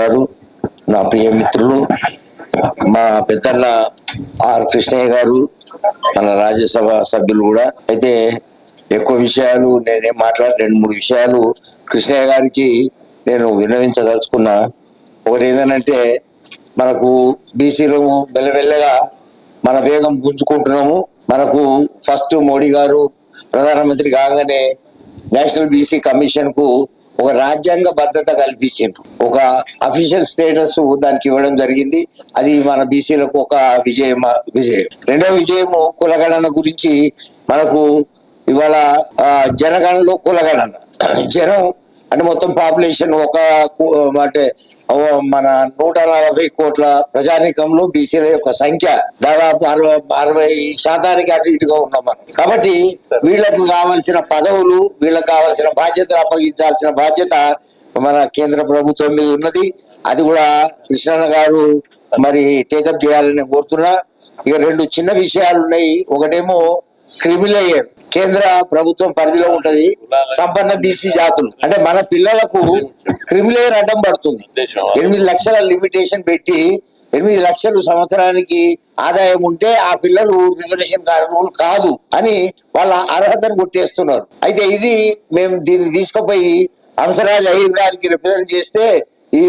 గారు నా ప్రియ మిత్రులు మా పెద్దన్న ఆర్ కృష్ణయ్య గారు మన రాజ్యసభ సభ్యులు కూడా. అయితే ఎక్కువ విషయాలు నేనేం మాట్లాడి రెండు మూడు విషయాలు కృష్ణయ్య గారికి నేను విన్నవించదలుచుకున్నా. ఒకటి ఏంటంటే మనకు బీసీలు మెల్లమెల్లగా మన వేగం పుంజుకుంటున్నాము. మనకు ఫస్ట్ మోడీ గారు ప్రధానమంత్రి కాగానే నేషనల్ బీసీ కమిషన్కు ఒక రాజ్యాంగ భద్రత కల్పించారు ఒక అఫీషియల్ స్టేటస్ దానికి ఇవ్వడం జరిగింది. అది మన బీసీలకు ఒక విజయం విజయం. రెండవ విజయము కులగణన గురించి మనకు ఇవాళ జనగణలో జనగణనలో కులగణన. జనం అంటే మొత్తం పాపులేషన్ ఒక అంటే మన నూట నలభై కోట్ల ప్రజానీకంలో బీసీల యొక్క సంఖ్య దాదాపు అరవై అరవై శాతానికి అటు ఇటుగా ఉన్నాం మనం. కాబట్టి వీళ్ళకు కావాల్సిన పదవులు వీళ్ళకు కావాల్సిన బాధ్యతలు అప్పగించాల్సిన బాధ్యత మన కేంద్ర ప్రభుత్వం మీద ఉన్నది. అది కూడా కృష్ణన్న గారు మరి టేకప్ చేయాలని కోరుతున్నా. ఇక రెండు చిన్న విషయాలు ఉన్నాయి. ఒకటేమో క్రిమిలేయర్. కేంద్ర ప్రభుత్వం పరిధిలో ఉంటది. సంపన్న బీసీ జాతులు. అంటే మన పిల్లలకు క్రిమిలేయర్ అడ్డం పడుతుంది. ఎనిమిది లక్షల లిమిటేషన్ పెట్టి ఎనిమిది లక్షలు సంవత్సరానికి ఆదాయం ఉంటే ఆ పిల్లలు రిజర్వేషన్ కారణాలు కాదు అని వాళ్ళ అర్హతను కొట్టేస్తున్నారు. అయితే ఇది మేము దీన్ని తీసుకుపోయి హంసరాజ్ అయ్యర్ గారికి రిప్రజెంట్ చేస్తే ఈ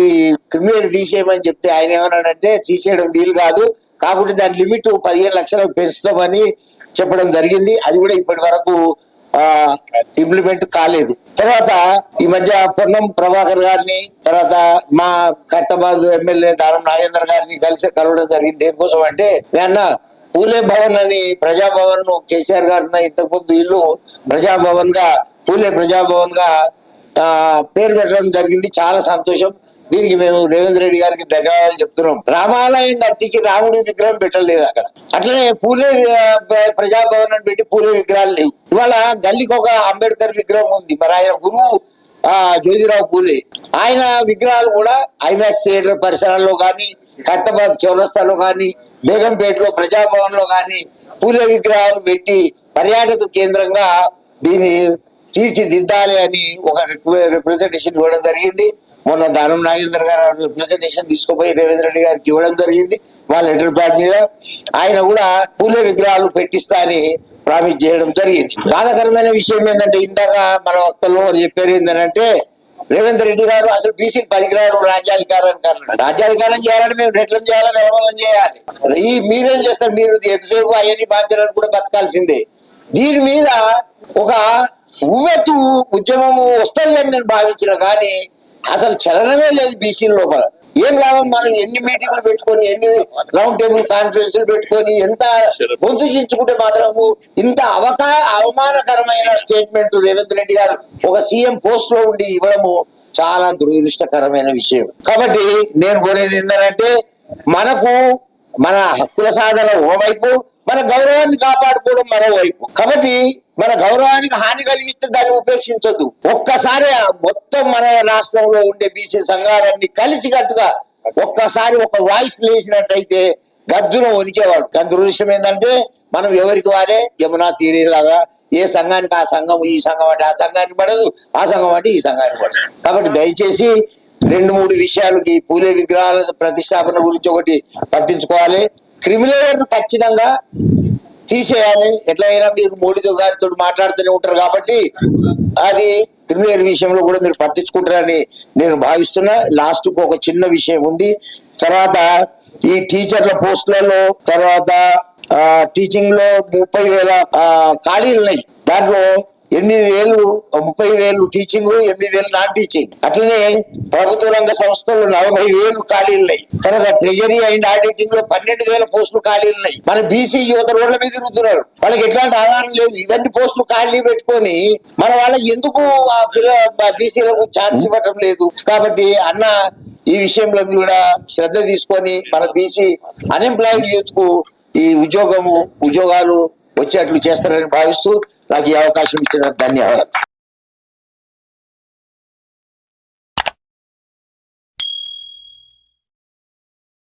క్రిమినల్ తీసేయమని చెప్తే ఆయన ఏమన్నాడంటే తీసేయడం వీలు కాదు. కాకుండా దాని లిమిట్ పదిహేను లక్షలకు పెంచుతామని చెప్పడం జరిగింది. అది కూడా ఇప్పటి వరకు ఆ ఇంప్లిమెంట్ కాలేదు. తర్వాత ఈ మధ్య పొన్నం ప్రభాకర్ గారిని తర్వాత మా ఖైరతాబాద్ ఎమ్మెల్యే దానం నాగేంద్ర గారిని కలిసి కలవడం జరిగింది. దేనికోసం అంటే నిన్న పూలే భవన్ అని ప్రజాభవన్ను కేసీఆర్ గారిన ఇంతకు ముందు ఇల్లు ప్రజాభవన్గా పూలే ప్రజాభవన్గా పేరు పెట్టడం జరిగింది. చాలా సంతోషం. దీనికి మేము రేవంత్ రెడ్డి గారికి ధన్యవాదాలు చెప్తున్నాం. రామాలయం కట్టించి రాముడి విగ్రహం పెట్టలేదు అక్కడ. అట్లనే పూలే ఆ, ప్రజాభవన్ పెట్టి పూలే విగ్రహాలు లేవు. ఇవాళ గల్లీకి ఒక అంబేద్కర్ విగ్రహం ఉంది. మరి ఆయన గురువు ఆ జ్యోతిరావు పూలే. ఆయన విగ్రహాలు కూడా ఐమాక్స్ థియేటర్ పరిసరాల్లో కానీ ఖైరతాబాద్ చౌరస్తాలో కానీ బేగంపేటలో ప్రజాభవన్లో కానీ పూలే విగ్రహాలు పెట్టి పర్యాటక కేంద్రంగా దీన్ని తీర్చిదిద్దాలి అని ఒక రిప్రజెంటేషన్ ఇవ్వడం జరిగింది. మొన్న దానం నాగేంద్ర గారు రిప్రజెంటేషన్ తీసుకుపోయి రేవేంద్ర రెడ్డి గారికి ఇవ్వడం జరిగింది వాళ్ళ లెటర్ ప్యాడ్ మీద. ఆయన కూడా పూలే విగ్రహాలు పెట్టిస్తా అని ప్రామిస్ చేయడం జరిగింది. బాధాకరమైన విషయం ఏంటంటే ఇందాక మన వక్తలు చెప్పారు ఏంటంటే రేవంత్ రెడ్డి గారు అసలు బీసీ పరిగ్రహం రాజ్యాధికారానికి అన్నాడు. రాజ్యాధికారం చేయాలని మేము రెట్లం చేయాలి వ్యవహారం చేయాలి. ఈ మీరేం చేస్తారు మీరు? ఎంతసేపు అవన్నీ బాధ్యతలను కూడా బతకాల్సిందే. దీని మీద ఒక ఉవ్వెత్తు ఉద్యమము వస్తుందని నేను భావించిన కానీ అసలు చలనమే లేదు బీసీ లోపల. ఏం లాభం మనం ఎన్ని మీటింగ్లు పెట్టుకొని ఎన్ని రౌండ్ టేబుల్ కాన్ఫరెన్స్లు పెట్టుకొని ఎంత గొంతు చేయించుకుంటే మాత్రము ఇంత అవకా అవమానకరమైన స్టేట్మెంట్ రేవంత్ రెడ్డి గారు ఒక సీఎం పోస్ట్లో ఉండి ఇవ్వడము చాలా దురదృష్టకరమైన విషయం. కాబట్టి నేను కోరేది ఏంటంటే మనకు మన హక్కుల సాధన ఓవైపు మన గౌరవాన్ని కాపాడుకోవడం మరోవైపు. కాబట్టి మన గౌరవానికి హాని కలిగిస్తే దాన్ని ఉపేక్షించొద్దు. ఒక్కసారి మొత్తం మన రాష్ట్రంలో ఉండే బీసీ సంఘాలన్నీ కలిసికట్టుగా ఒక్కసారి ఒక వాయిస్ లేచినట్టయితే గర్జున వణికేవాడు. కానీ దురదృష్టం ఏంటంటే మనం ఎవరికి వారే? యమునా తీరేలాగా ఏ సంఘానికి ఆ సంఘం ఈ సంఘం అంటే ఆ సంఘానికి పడదు ఆ సంఘం అంటే ఈ సంఘానికి పడదు. కాబట్టి దయచేసి రెండు మూడు విషయాలకి పూలే విగ్రహాల ప్రతిష్టాపన గురించి ఒకటి పట్టించుకోవాలి. క్రిమిలేయర్ ఖచ్చితంగా తీసేయాలి. ఎట్లయినా మీరు మోడీతో గారితో మాట్లాడుతూనే ఉంటారు కాబట్టి అది క్రిమినల్ విషయంలో కూడా మీరు పట్టించుకుంటారని నేను భావిస్తున్నా. లాస్ట్కు ఒక చిన్న విషయం ఉంది. తర్వాత ఈ టీచర్ల పోస్టులలో తర్వాత టీచింగ్లో ముప్పై వేల ఖాళీలు ఉన్నాయి. దాంట్లో ఎనిమిది వేలు ముప్పై వేలు టీచింగ్ ఎనిమిది వేలు నాన్ టీచింగ్ అట్లనే ప్రభుత్వ రంగ సంస్థలు నలభై వేలు ఖాళీలున్నాయి తర్వాత ట్రెజరీ అండ్ ఆడిటింగ్లో పన్నెండు వేల పోస్టులు ఖాళీ ఉన్నాయి. మన బీసీ యువత రోడ్ల మీద తిరుగుతున్నారు. వాళ్ళకి ఎట్లాంటి ఆధారం లేదు. ఇవన్నీ పోస్టులు ఖాళీ పెట్టుకొని మన వాళ్ళకి ఎందుకు ఆ బీసీలకు ఛాన్స్ ఇవ్వటం లేదు? కాబట్టి అన్న ఈ విషయంలో కూడా శ్రద్ధ తీసుకొని మన బీసీ అన్ఎంప్లాయిడ్ యూత్కు ఈ ఉద్యోగము ఉద్యోగాలు వచ్చేట్లు చేస్తారని భావిస్తూ నాకు ఈ అవకాశం ఇచ్చిన ధన్యవాదాలు.